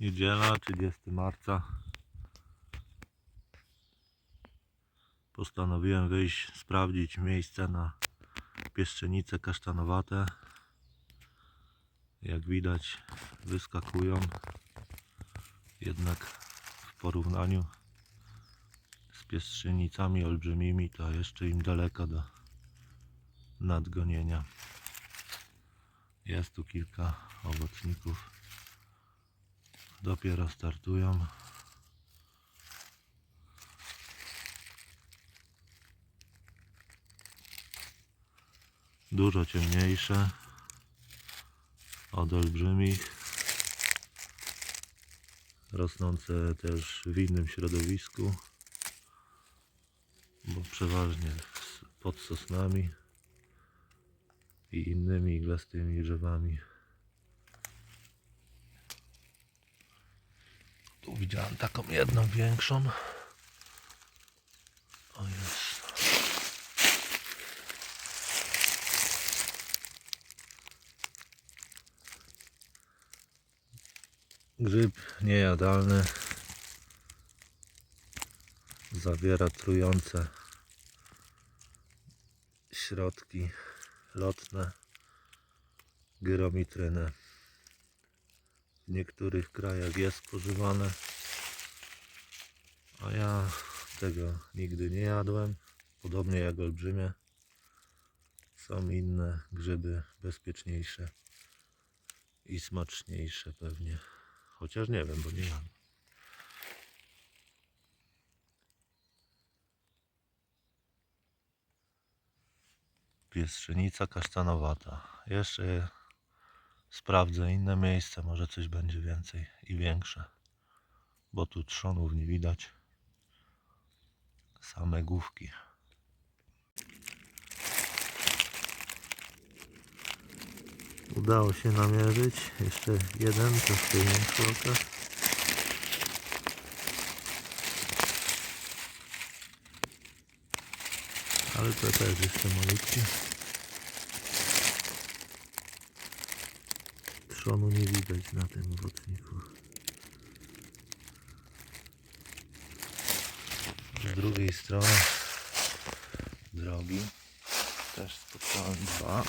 Niedziela, 30 marca. Postanowiłem wyjść, sprawdzić miejsce na pieszczenice kasztanowate. Jak widać, wyskakują. Jednak w porównaniu z pieszczenicami olbrzymimi, to jeszcze im daleko do nadgonienia. Jest tu kilka owocników. Dopiero startują. Dużo ciemniejsze od olbrzymich. Rosnące też w innym środowisku, bo przeważnie pod sosnami i innymi iglastymi drzewami. Tu widziałem taką jedną większą. O jest. Grzyb niejadalny. Zawiera trujące środki lotne gyromitrynę. W niektórych krajach jest spożywane, a ja tego nigdy nie jadłem. Podobnie jak olbrzymie. Są inne grzyby bezpieczniejsze i smaczniejsze pewnie. Chociaż nie wiem, bo nie jadłem. Piestrzenica kasztanowata. Jeszcze sprawdzę inne miejsca, może coś będzie więcej i większe. Bo tu trzonów nie widać. Same główki. Udało się namierzyć. Jeszcze jeden, troszkę większy okaz. Ale to też jeszcze malutkie. Trzonu nie widać na tym owocniku. Z drugiej strony drogi też spotkałem dwa.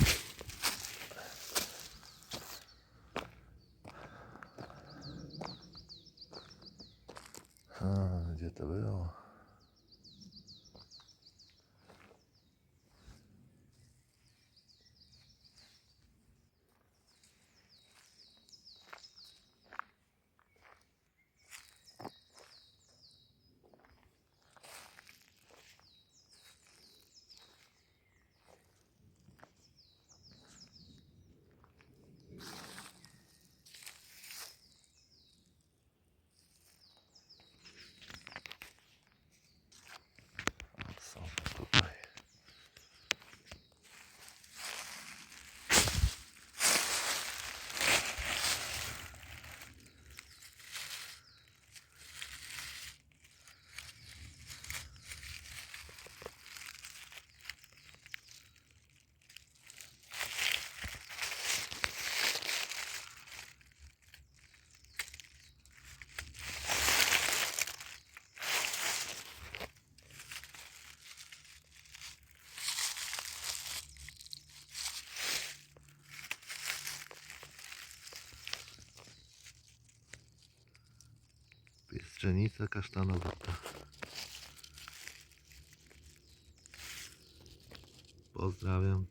A, gdzie to było? Są tutaj. Piestrzenica kasztanowata. Pozdrawiam.